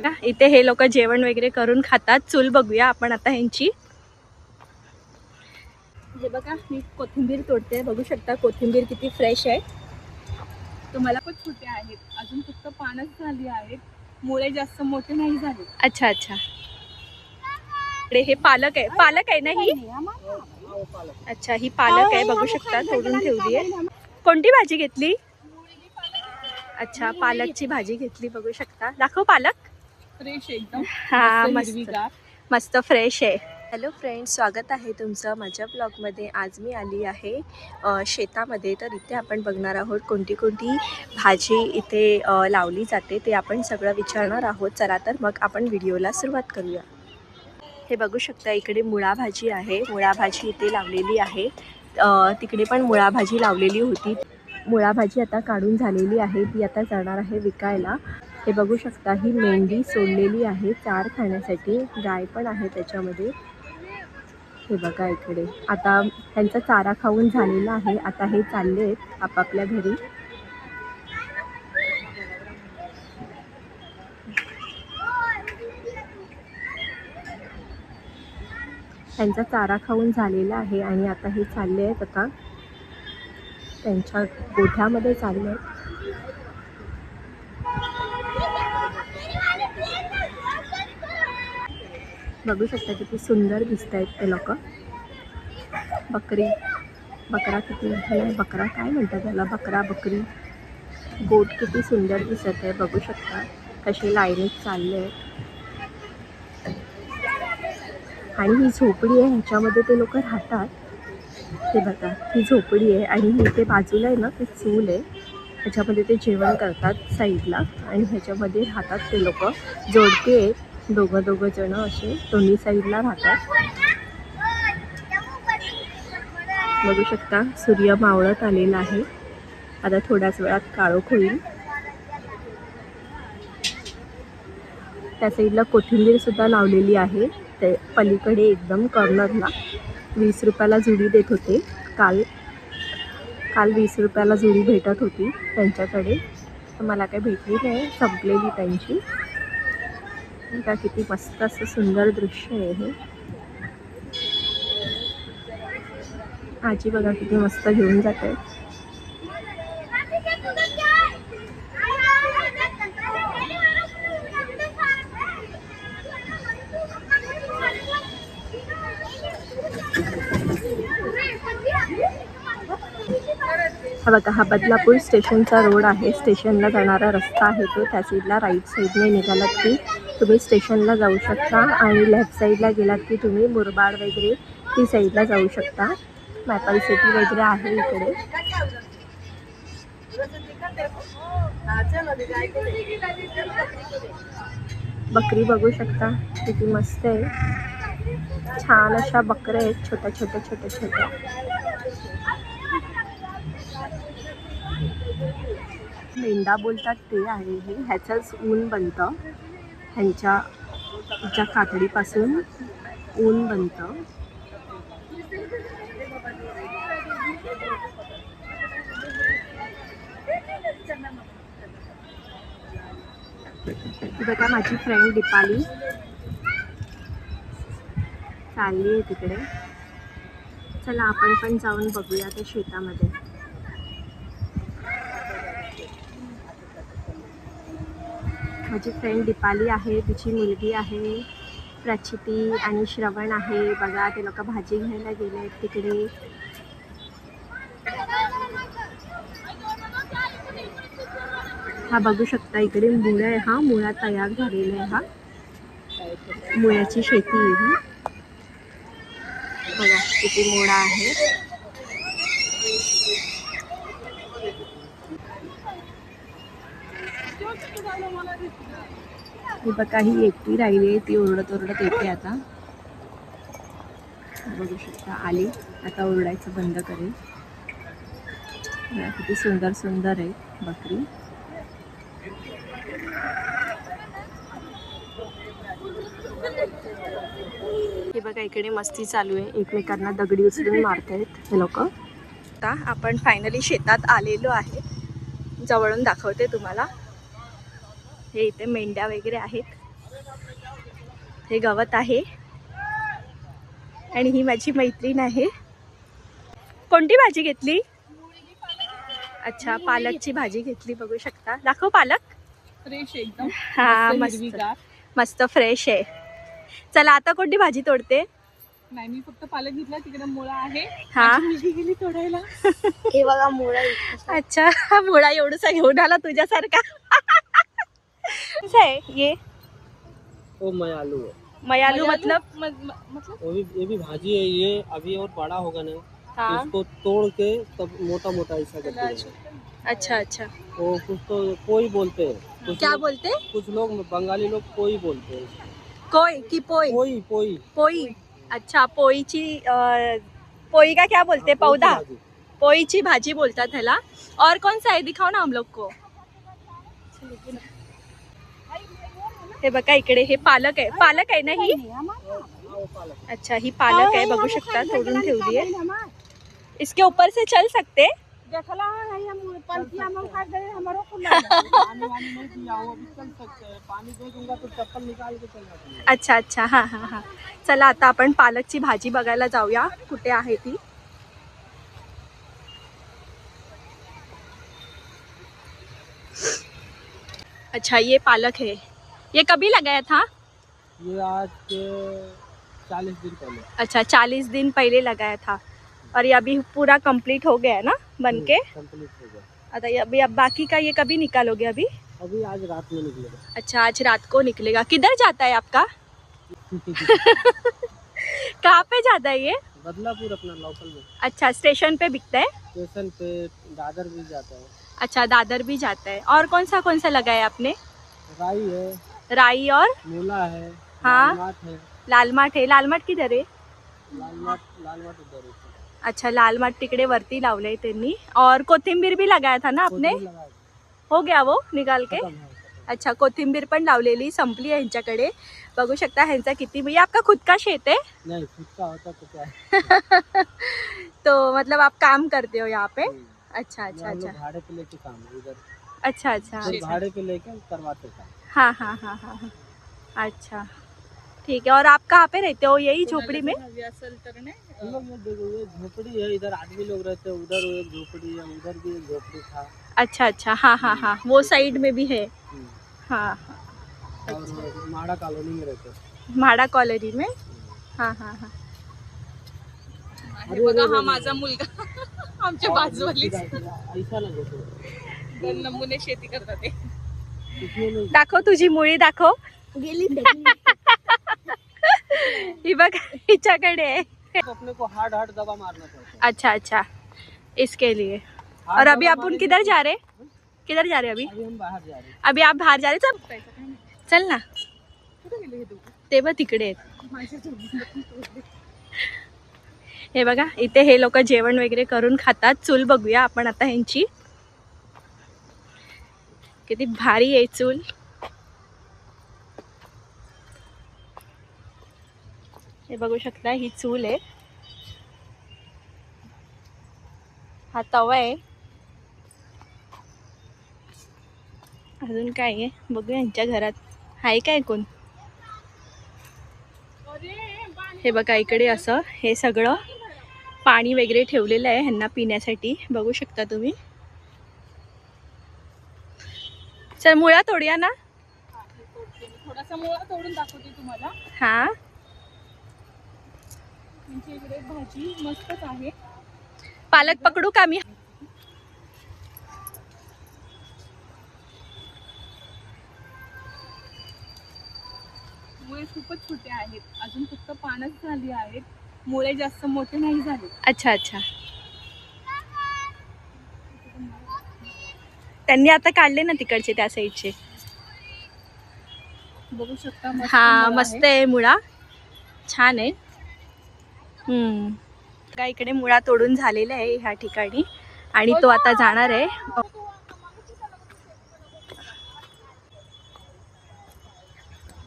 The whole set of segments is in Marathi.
ना, इथे हे लोक जेवण वगैरे करून खातात. चूल बघूया आपण आता ह्यांची. हे बघा मी कोथिंबीर तोडते. बघू शकता कोथिंबीर किती फ्रेश आहे. तुम्हाला पण छोटे आहेत अजून फक्त पानच झाली आहेत मुळे जास्त मोठे नाही झाले. अच्छा अच्छा. हे पालक आहे. पालक आहे ना ही. अच्छा ही पालक आहे. बघू शकता तोडून ठेवली आहे. कोणती भाजी घेतली? अच्छा पालकची भाजी घेतली. बघू शकता. दाखव पालक. फ्रेश एकदम. हा मस्त मस्त. फ्रेश आहे. हॅलो फ्रेंड्स स्वागत आहे तुमचं माझ्या ब्लॉगमध्ये आज मी आली आहे शेतामध्ये. तर इथे आपण बघणार आहोत कोणती कोणती भाजी इथे लावली जाते. ते आपण सगळं विचारणार आहोत. चला तर मग आपण व्हिडिओला सुरुवात करूया. हे बघू शकता इकडे मुळा भाजी आहे. मुळा भाजी इथे लावलेली आहे. तिकडे पण मुळा भाजी लावलेली होती. मुळा भाजी आता काढून झालेली आहे. ती आता जाणार आहे विकायला. हे बघू शकता ही मेंढी सोडलेली आहे. चार खाण्यासाठी. गाय पण आहे त्याच्यामध्ये. हे बघा इकडे. आता त्यांचा चारा खाऊन झालेला आहे. आता हे चालले आहेत आपापल्या घरी. त्यांचा चारा खाऊन झालेला आहे आणि आता हे चालले आहेत आता. त्यांच्या गोठ्यामध्ये चालले आहेत. बघू शकता किती सुंदर दिसत आहेत ते लोक. बकरी बकरा किती बकरा काय म्हणतात त्याला? बकरा बकरी. गोट किती सुंदर दिसत आहे बघू शकता. कसे लाईनीत चालले आहेत. आणि ही झोपडी आहे ह्याच्यामध्ये ते लोक राहतात. ते बघा ही झोपडी आहे आणि ही ते बाजूला आहे ना ते चूल आहे. ह्याच्यामध्ये ते जेवण करतात साईडला आणि ह्याच्यामध्ये राहतात ते लोक. जोडके आहेत. दोघं दोघं जण असे दोन्ही साईडला राहतात. बघू शकता सूर्य मावळत आलेला आहे. आता थोड्याच वेळात काळोख होईल. त्या साईडला कोथिंबीर सुद्धा लावलेली आहे. ते पलीकडे एकदम कॉर्नरला वीस रुपयाला जुडी देत होते. काल काल वीस रुपयाला जुडी भेटत होती त्यांच्याकडे. तर मला काही भेटली नाही संपलेली त्यांची. का किती मस्त असं सुंदर दृश्य आहे हे. आजी बघा किती मस्त घेऊन जाते. हा बघा हा बदलापूर स्टेशनचा रोड आहे. स्टेशनला जाणारा रस्ता आहे तो. त्या साईडला राईट साईडने निघाला की तुम्ही स्टेशनला जाऊ शकता आणि लेफ्ट साईडला गेलात की तुम्ही मुरबाड वगैरे ती साईडला जाऊ शकता. मॅपल सिटी वगैरे आहे इकडे. बकरी बघू शकता किती मस्त आहे. छान अशा बकऱ्या आहेत छोट्या छोट्या छोट्या छोट्या. मेंढा बोलतात ते आहे हे. ह्याचंच ऊन बनतं. ह्यांच्या च्या कातडीपासून ऊन बनतं. बघा माझी फ्रेंड दीपाली. चालली आहे तिकडे. चला आपण पण जाऊन बघूया त्या शेतामध्ये. माझी फ्रेंड दीपाली आहे तिची मुलगी आहे प्रचिती आणि श्रवण आहे. बघा ते लोक भाजी घ्यायला गेले आहेत तिकडे. हा बघू शकता इकडे मुळा आहे. हा मुळा तयार झालेला आहे हा. मुळ्याची शेती आहे ही. बघा किती मुळा आहे ही बघा ही एकटी राहिली आहे. ती ओरडत ओरडत येते आता. बघू शकता आली. आता ओरडायचं बंद करेल. किती सुंदर सुंदर आहे बकरी. हे बघा इकडे मस्ती चालू आहे. एकमेकांना दगडी उचलून मारतायत हे लोक. आता आपण फायनली शेतात आलेलो आहे. जवळून दाखवते तुम्हाला. हे इथे मेंढ्या वगैरे आहेत. हे गवत आहे. आणि ही माझी मैत्रीण आहे. कोणती भाजी घेतली? अच्छा पालकची भाजी घेतली बघू शकता. दाखव पालक. फ्रेश एकदम. हा मस्त मस्त. हिरवीगार. मस्त फ्रेश आहे. चला आता कोणती भाजी तोडते? नाही मी फक्त पालक घेतला तिकडे मुळा आहे. हा. माझी मुलगी गेली तोडायला. हे बघा मुळा अच्छा मुळा एवढसा घेऊन आला तुझ्यासारखा. आहे ये? वो मैं आलू है। मयालू मयालू? मतलब? म- म- मतलब? वो भी ये भी भाजी है ये अभी और बड़ा होगा ना। हाँ। इसको तोड़ के तब मोटा मोटा ऐसा करके देंगे। अच्छा अच्छा। वो कुछ तो कोई बोलते हैं। कुछ क्या लोग- बोलते? कुछ लोग बंगाली लोग कोई बोलते हैं। कोई की पोई? कोई कोई पोई? अच्छा पोईची अं, पोई का क्या बोलते? हाँ, कोई की पौधा? भाजी। पोईची भाजी बोलतात ह्याला। और कौन सा है? दिखाओ ना हम लोग को। हे बघा इकडे हे पालक आहे. पालक आहे ना ही? अच्छा ही पालक आहे बघू शकता तोडून ठेवली आहे. इसके ऊपर से चल सकते? पानी वानी नहीं दिया वो अभी चल सकते पानी दे दूंगा तो चप्पल निकाल के चल जाती अच्छा अच्छा हां हां हां. चला आता आपण पालकची भाजी बघायला जाऊया. कुठे आहे ती? अच्छा ये पालक है ये कभी लगाया था? ये आज के चालीस दिन पहले। अच्छा चालीस दिन पहले लगाया था। और ये अभी पूरा कंप्लीट हो गया है ना बन के कंप्लीट हो गया। ये अभी अब बाकी का ये कभी निकालोगे अभी? अभी आज रात में निकलेगा। अच्छा आज रात को निकलेगा। किधर जाता है आपका? कहाँ पे जाता है ये? बदलापुर अपना लोकल में। अच्छा स्टेशन पे बिकता है? स्टेशन पे दादर भी जाता है। अच्छा दादर भी जाता है। और कौन सा कौन सा लगाया आपने? राई है। राई और मूला है हाँ। लाल माठ है। लाल माठ आहे लाल माठ किधर आहे लाल माठ लाल माठ उधर है। अच्छा लाल माठ तिकडे वरती लावलंय त्यांनी. और कोथिंबीर भी लगाया था ना आपने। हो गया वो निकाल के। अच्छा कोथिंबीर पण लावलेली संपली आहे ह्यांच्याकडे बघू शकता ह्यांचा किती ये आपका खुद का शेत है नहीं खुद का होता तो क्या? है? तो मतलब आप काम करते हो यहाँ पे। अच्छा अच्छा अच्छा. भाड़े पे लेके काम इधर. अच्छा अच्छा. भाड़े पे लेके करवाते काम. हाँ हाँ हाँ हाँ हाँ। अच्छा। ठीक है और आप कहाँ पे रहते हो? यही झोपड़ी में? झोपड़ी है इधर आदमी लोग रहते हैं उधर एक झोपड़ी है उधर भी एक झोपड़ी था। अच्छा अच्छा हाँ हाँ हाँ वो साइड में भी है। हाँ और माड़ा कॉलोनी में रहते हैं। म्हाडा कॉलोनी में? हाँ हाँ हाँ। हे बघा हा माझा मुलगा आमच्या बाजूवाली ऐसा ना देखो दोन नमुने शेती करतात ते. दाखव तुझी मुळी दाखव. गेली ही बघ हिच्याकडे आहे. तो अपने को हार्ड हार्ड दवा मारना पड़ता अच्छा अच्छा. इसके लिए. और अभी अपन मारेंगे किधर जा रहे? किधर जा रहे अभी? अभी हम बाहर जा रहे अभी आप बाहेर जा रहे? चल चल ना. ते बघ तिकडे. हे बघा इथे हे लोक जेवण वगैरे करून खातात. चूल बघूया आपण आता ह्यांची. किती भारी आहे चूल. हे बघू शकता ही चूल आहे. हा तवा आहे. अजून काय आहे? बघू यांच्या घरात. आहे काय कोण? हे बघा इकडे असं हे सगळं पाणी वगैरे ठेवलेलं आहे ह्यांना पिण्यासाठी. बघू शकता तुम्ही. चल मुळा तोडूया ना. थोडासा मुळा तोडून दाखवते तुम्हाला. हा. त्यांच्या इकडे भाजी मस्तच आहे. पालक पकडू का मी मुळे खूपच छोटे आहेत. अजून फक्त पानच झाली आहेत. मुळे जास्त मोठे नाही झाले. अच्छा अच्छा. त्यांनी आता काढले ना तिकडचे त्या साईडचे. बघू शकता हा मस्त आहे. आहे मुळा. छान आहे. हम्म. का इकडे मुळा तोडून झालेला आहे ह्या ठिकाणी. आणि तो आता जाणार आहे.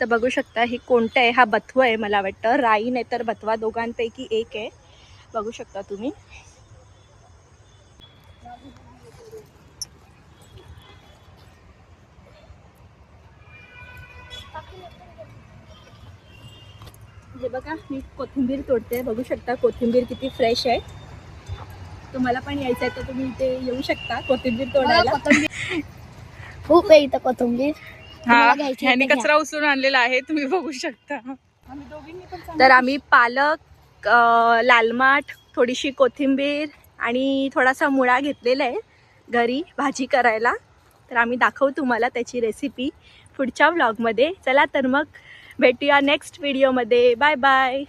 तर बघू शकता हे कोणतं आहे? हा बथव आहे मला वाटतं. राई नाही तर बथवा दोघांपैकी एक आहे. बघू शकता तुम्ही. हे बघा मी कोथिंबीर तोडते. बघू शकता कोथिंबीर किती फ्रेश आहे. तुम्हाला पण यायचं आहे तर तुम्ही इथे येऊ शकता कोथिंबीर तोडायला. खूप आहे इथं कोथिंबीर. हा ह्याने. कचरा उचलून आणलेला आहे तुम्ही बघू शकता. आम्ही दोघींनी पण चांगलं- तर आम्ही पालक लालमाठ थोडीशी कोथिंबीर आणि थोडासा मुळा घेतलेला आहे घरी भाजी करायला. तर आम्ही दाखवू तुम्हाला त्याची रेसिपी पुढच्या व्लॉगमध्ये चला तर मग भेटूया नेक्स्ट व्हिडिओमध्ये बाय बाय